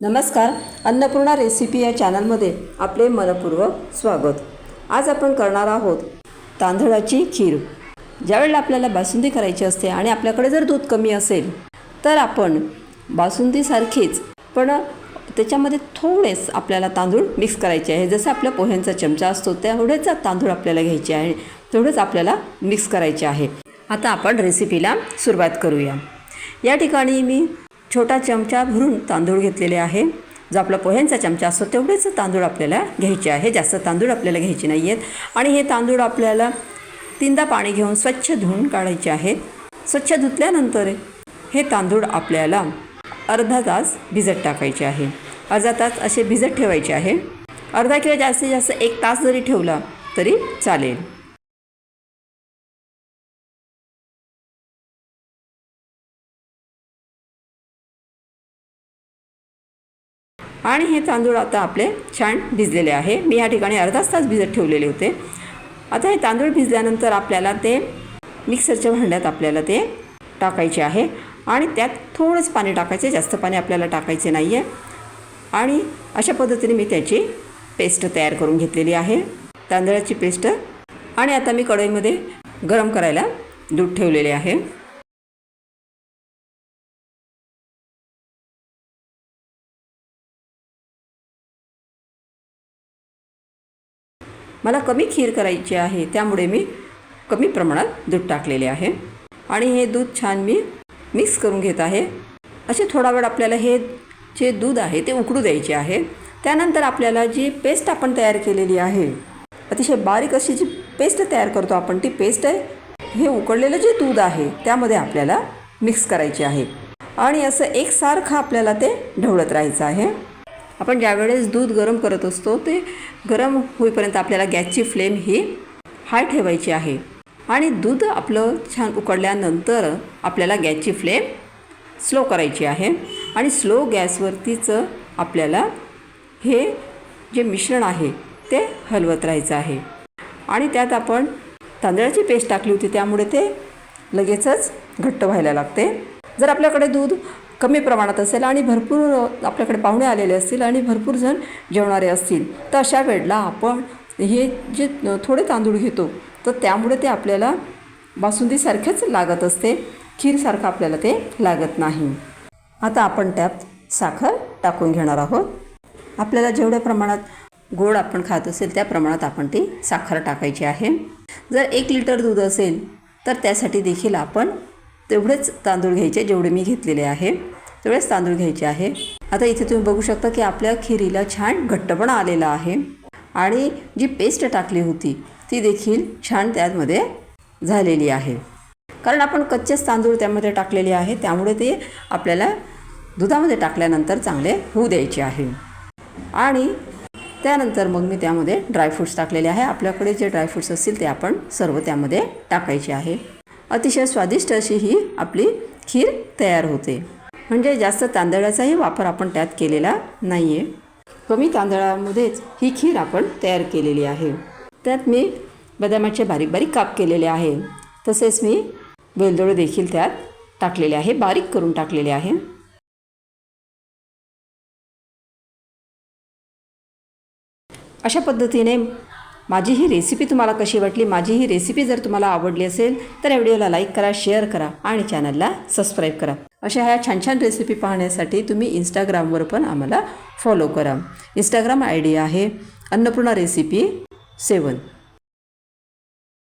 नमस्कार अन्नपूर्णा रेसिपी या चॅनलमध्ये आपले मनपूर्वक स्वागत. आज आपण करणार आहोत तांदळाची खीर. ज्यावेळेला आपल्याला बासुंदी करायची असते आणि आपल्याकडे जर दूध कमी असेल तर आपण बासुंदीसारखीच पण त्याच्यामध्ये थोडेच आपल्याला तांदूळ मिक्स करायचे आहे. जसं आपल्या पोह्यांचा चमचा असतो तेवढेच तांदूळ आपल्याला घ्यायचे आहे. तेवढेच आपल्याला मिक्स करायचे आहे. आता आपण रेसिपीला सुरुवात करूया. या ठिकाणी मी छोटा चमचा भरून तांदूळ घेतलेले आहे. जो आपला पोह्यांचा चमचा असतो तेवढेच तांदूळ आपल्याला घ्यायचे आहे. जास्त तांदूळ आपल्याला घ्यायचे नाही आहेत. आणि हे तांदूळ आपल्याला तीनदा पाणी घेऊन स्वच्छ धुवून काढायचे आहेत स्वच्छ धुतल्यानंतर हे तांदूळ आपल्याला अर्धा तास भिजत टाकायचे आहे. अर्धा तास असे भिजत ठेवायचे आहे. अर्धा किंवा जास्तीत जास्त एक तास जरी ठेवला तरी चालेल. आणि हे तांदूळ आता आपले छान भिजलेले आहे. मी या ठिकाणी अर्धाच तास भिजत ठेवलेले होते. आता हे तांदूळ भिजल्यानंतर आपल्याला ते मिक्सरच्या भांड्यात आपल्याला ते टाकायचे आहे. आणि त्यात थोडंच पाणी टाकायचे जास्त पाणी आपल्याला टाकायचे नाही आहे आणि अशा पद्धतीने मी त्याची पेस्ट तयार करून घेतलेली आहे. तांदळाची पेस्ट. आणि आता मी कढईमध्ये गरम करायला दूध ठेवलेले आहे. मला कमी खीर करायची आहे त्यामुळे मी कमी प्रमाणात दूध टाकलेले आहे. आणि हे दूध छान मी मिक्स करून घेत आहे. असे थोडा वेळ आपल्याला हे जे दूध आहे ते उकडू द्यायचे आहे. त्यानंतर आपल्याला जी पेस्ट आपण तयार केलेली आहे अतिशय बारीक अशी जी पेस्ट तयार करतो आपण ती पेस्ट आहे हे उकडलेलं जे दूध आहे त्यामध्ये आपल्याला मिक्स करायचे आहे. आणि असं एकसारखं आपल्याला ते ढवळत राहायचं आहे. आपण ज्यावेळेस दूध गरम करत असतो ते गरम होईपर्यंत आपल्याला गॅसची फ्लेम ही हाय ठेवायची आहे. आणि दूध आपलं छान उकडल्यानंतर आपल्याला गॅसची फ्लेम स्लो करायची आहे. आणि स्लो गॅसवरतीच आपल्याला हे जे मिश्रण आहे ते हलवत राहायचं आहे. आणि त्यात आपण तांदळाची पेस्ट टाकली होती त्यामुळे ते लगेचच घट्ट व्हायला लागते. जर आपल्याकडे दूध कमी प्रमाणात असेल आणि भरपूर आपल्याकडे पाहुणे आलेले असतील आणि भरपूर जण जेवणारे असतील तर अशा वेळेला आपण हे जे थोडे तांदूळ घेतो तर त्यामुळे ते आपल्याला बासुंदीसारखेच लागत असते खीरसारखं आपल्याला ते लागत नाही. आता आपण त्यात साखर टाकून घेणार आहोत. आपल्याला जेवढ्या प्रमाणात गोड आपण खात असेल त्या प्रमाणात आपण ती साखर टाकायची आहे. जर एक लिटर दूध असेल तर त्यासाठी देखील आपण तेवढेच तांदूळ घ्यायचे जेवढे मी घेतलेले आहे. तेवढेच तांदूळ घ्यायचे आहे. आता इथे तुम्ही बघू शकता की आपल्या खिरीला छान घट्टपणा आलेला आहे. आणि जी पेस्ट टाकली होती ती देखील छान त्यामध्ये झालेली आहे. कारण आपण कच्चेच तांदूळ त्यामध्ये टाकलेले आहे त्यामुळे ते आपल्याला दुधामध्ये टाकल्यानंतर चांगले होऊ द्यायचे आहे. आणि त्यानंतर मग मी त्यामध्ये ड्रायफ्रूट्स टाकलेले आहे. आपल्याकडे जे ड्रायफ्रूट्स असतील ते आपण सर्व त्यामध्ये टाकायचे आहे. अतिशय स्वादिष्ट अशी ही आपली खीर तयार होते. म्हणजे जास्त तांदळाचाही वापर आपण त्यात केलेला नाही आहे कमी तांदळामध्येच ही खीर आपण तयार केलेली आहे. त्यात मी बदामाचे बारीक बारीक काप केलेले आहे. तसेच मी वेलदोळे देखील त्यात टाकलेले आहे बारीक करून टाकलेले आहे. अशा पद्धतीने माझी ही रेसिपी तुम्हाला कशी वाटली? माझी ही रेसिपी जर तुम्हाला आवडली असेल तर या व्हिडिओला लाईक करा शेअर करा आणि चॅनलला सबस्क्राईब करा. अशा ह्या छान छान रेसिपी पाहण्यासाठी तुम्ही इंस्टाग्रामवर पण आम्हाला फॉलो करा. इंस्टाग्राम आय डी आहे अन्नपूर्णा रेसिपी सेवन